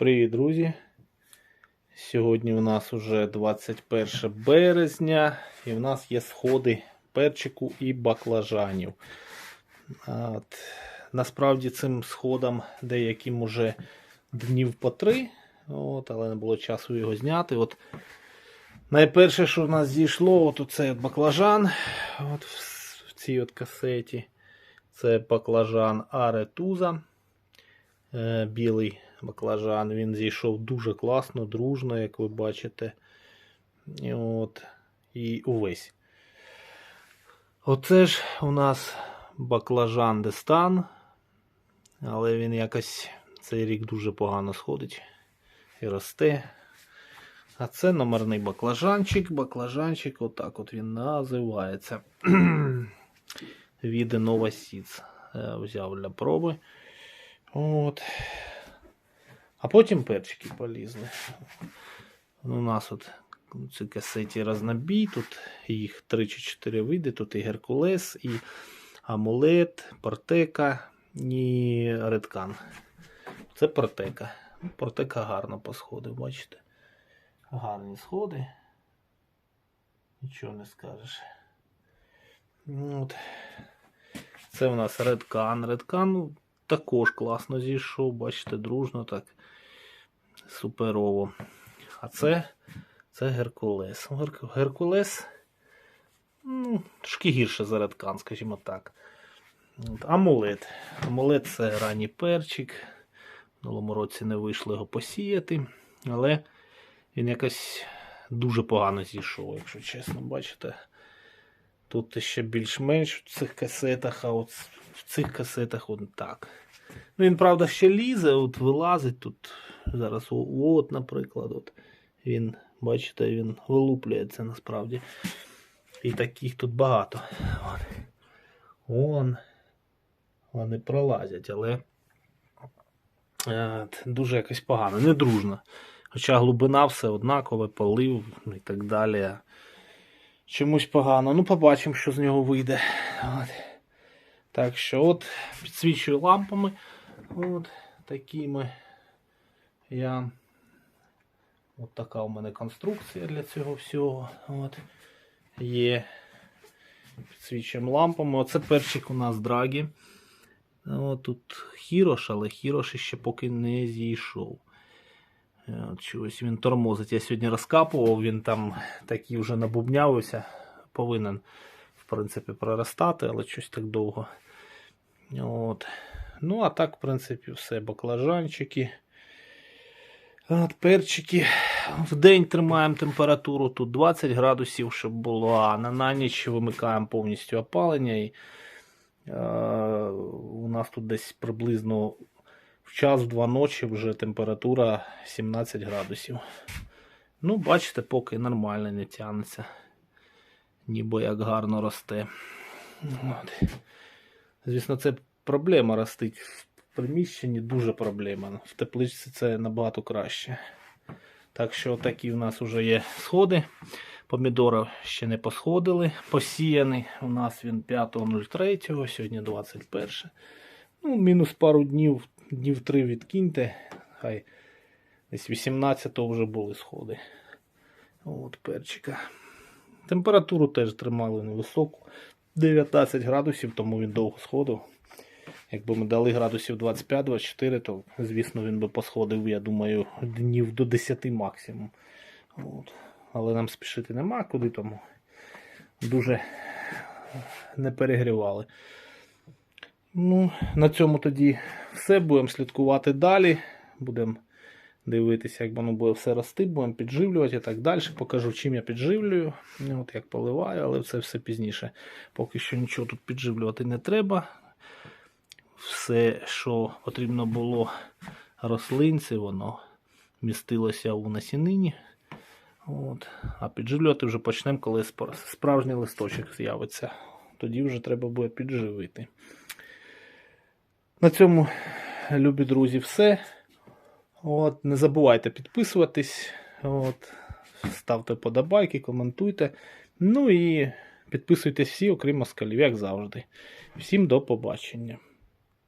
Привіт, друзі! Сьогодні у нас уже 21 березня і в нас є сходи перчику і баклажанів. От. Насправді цим сходам деяким уже днів по три, от, але не було часу його зняти. От. Найперше, що в нас зійшло, от оцей баклажан от в, в цій от касеті. Це баклажан Аретуза. Е, білий баклажан. Він зійшов дуже класно, дружно, як ви бачите. І, от, і увесь. Оце ж у нас баклажан Дестан. Але він якось цей рік дуже погано сходить і росте. А це номерний баклажанчик. Баклажанчик, отак от він називається. Віде Нова Сіц. Е, Взяв для проби. От. А потім перчики полізли. У нас от у цій касеті разнобій. Тут їх 3 чи 4 види. Тут і Геркулес, і Амулет, Портека і Редкан. Це Портека. Портека гарно посходив, бачите? Гарні сходи. Нічого не скажеш. От. Це у нас Редкан. Редкан також класно зійшов, бачите, дружно так. Суперово. А це це Геркулес. Геркулес ну, трошки гірше за Редкан, скажімо так. От, Амулет. Амулет це ранній перчик. В минулому році не вийшло його посіяти, але він якось дуже погано зійшов, якщо чесно, бачите. Тут ще більш-менш в цих касетах, а от в цих касетах от так. Ну, він, правда, ще лізе, от вилазить тут. Зараз от, наприклад, от він, бачите, він вилуплюється насправді. І таких тут багато. Вон. Вони пролазять, але е, дуже якось погано, недружно. Хоча глибина все однакове, полив і так далі. Чомусь погано. Ну, побачимо, що з нього вийде. От. Так що от підсвічую лампами. От такими. Я. От така у мене конструкція для цього всього. От. Є. Підсвічуємо лампами. Оце перчик у нас драгі. От тут хірош, але хірош ще поки не зійшов. Е, От чогось він тормозить. Я сьогодні розкапував, він там такий вже набубнявився. Повинен, в принципі, проростати, але щось так довго. От. Ну, а так, в принципі, все. Баклажанчики. От, перчики. В день тримаємо температуру тут 20 градусів, щоб було, а на, ніч вимикаємо повністю опалення. І, е, у нас тут десь приблизно в час в два ночі вже температура 17 градусів. Ну, бачите, поки нормально не тягнеться. Ніби як гарно росте. От. Звісно, це проблема ростить приміщенні, дуже проблема. В тепличці це набагато краще. Так що такі в нас вже є сходи. Помідори ще не посходили, посіяний. У нас він 5.03, сьогодні 21. Ну, мінус пару днів, днів 3 відкиньте. Хай десь 18-го вже були сходи. От перчика. Температуру теж тримали невисоку. 19 градусів, тому він довго сходив. Якби ми дали градусів 25-24, то, звісно, він би посходив, я думаю, днів до 10 максимум. От. Але нам спішити нема куди тому. Дуже не перегрівали. Ну, на цьому тоді все. Будемо слідкувати далі. Будемо дивитися, як воно буде все рости, будемо підживлювати і так далі. Покажу, чим я підживлюю. От як поливаю, але це все пізніше. Поки що нічого тут підживлювати не треба. Все, що потрібно було рослинці, воно містилося у насінині. От. А підживлювати вже почнемо, коли справжній листочок з'явиться. Тоді вже треба буде підживити. На цьому, любі друзі, все. От, не забувайте підписуватись. От, ставте подобайки, коментуйте. Ну і підписуйтесь всі, окрім москалів, як завжди. Всім до побачення.